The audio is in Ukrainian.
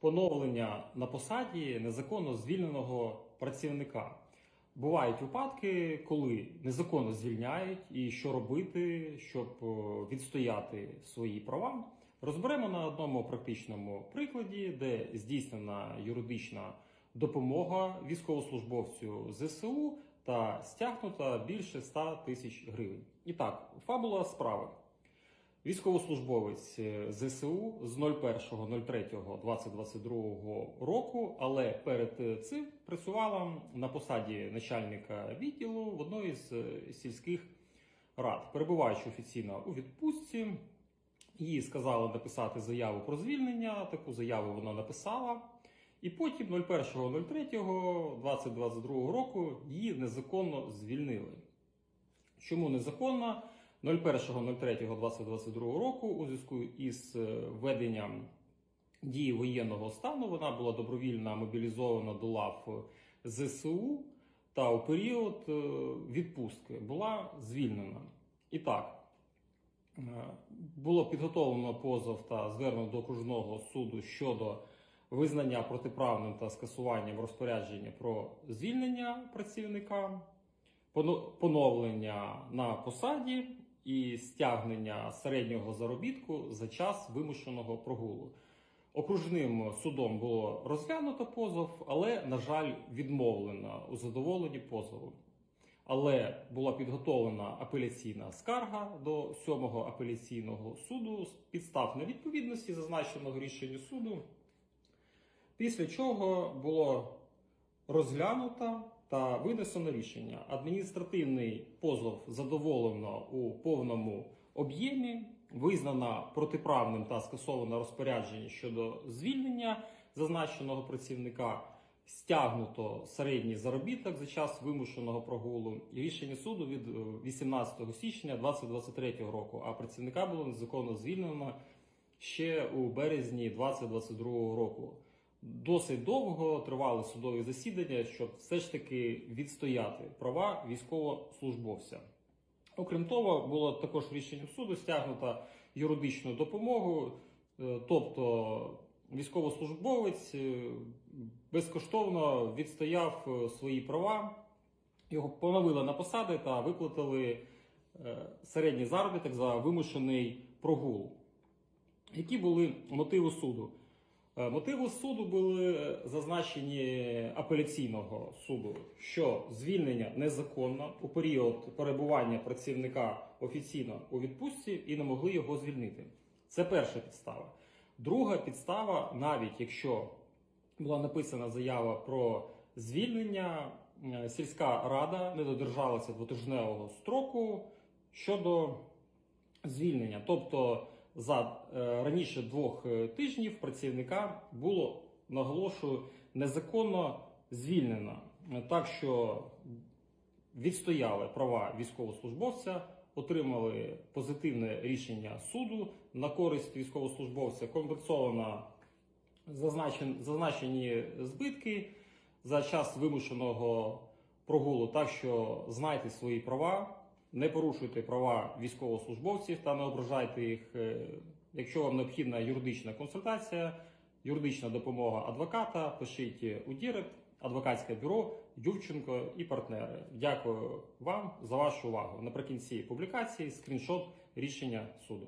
поновлення на посаді незаконно звільненого працівника. Бувають випадки, коли незаконно звільняють, і що робити, щоб е, відстояти свої права. Розберемо на одному практичному прикладі, де здійснена юридична допомога військовослужбовцю ЗСУ та стягнута більше 100 тисяч гривень. І так, фабула справи. Військовослужбовець е, ЗСУ з 01.03.2022 року, але перед е, цим працювала на посаді начальника відділу в одної з е, сільських рад, перебуваючи офіційно у відпустці. Їй сказали написати заяву про звільнення. Таку заяву вона написала. І потім 01.03.2022 року її незаконно звільнили. Чому незаконно? 01.03.2022 року у зв'язку із е, введенням дії воєнного стану вона була добровільно мобілізована до лав ЗСУ та у період е, відпустки була звільнена. І так, е, було підготовлено позов та звернено до окружного суду щодо визнання протиправним та скасуванням розпорядження про звільнення працівника, поновлення на посаді і стягнення середнього заробітку за час вимушеного прогулу. Окружним судом було розглянуто позов, але, на жаль, відмовлено у задоволенні позову. Але була підготовлена апеляційна скарга до сьомого апеляційного суду з підстав невідповідності зазначеного рішення суду. Після чого було розглянуто та винесено рішення. Адміністративний позов задоволено у повному об'ємі, визнано протиправним та скасовано розпорядження щодо звільнення зазначеного працівника. Стягнуто середній заробіток за час вимушеного прогулу рішення суду від е, 18 січня 2023 року. А працівника було незаконно звільнено ще у березні 2022 року. Досить довго тривали судові засідання, щоб все ж таки відстояти права військовослужбовця. Окрім того, було також рішенням суду стягнута юридичну допомогу, е, тобто військовослужбовець е, безкоштовно відстояв е, свої права, його поновили на посади та виплатили середній заробіток за вимушений прогул. Які були мотиви суду? Е, Мотиви суду були зазначені апеляційного суду, що звільнення незаконно у період перебування працівника офіційно у відпустці і не могли його звільнити. Це перша підстава. Друга підстава, навіть якщо була написана заява про звільнення, е, сільська рада не додержалася двотижневого строку щодо звільнення. Тобто за е, раніше двох е, тижнів працівника було, наголошую, незаконно звільнено. Так що відстояли права військовослужбовця, отримали позитивне рішення суду на користь військовослужбовця, компенсовано зазначен, зазначені збитки за час вимушеного прогулу. Так що знайте свої права, не порушуйте права військовослужбовців та не ображайте їх. Е, Якщо вам необхідна юридична консультація, юридична допомога адвоката, пишіть у Дірект, адвокатське бюро Дювченко і партнери. Дякую вам за вашу увагу. Наприкінці публікації скріншот рішення суду.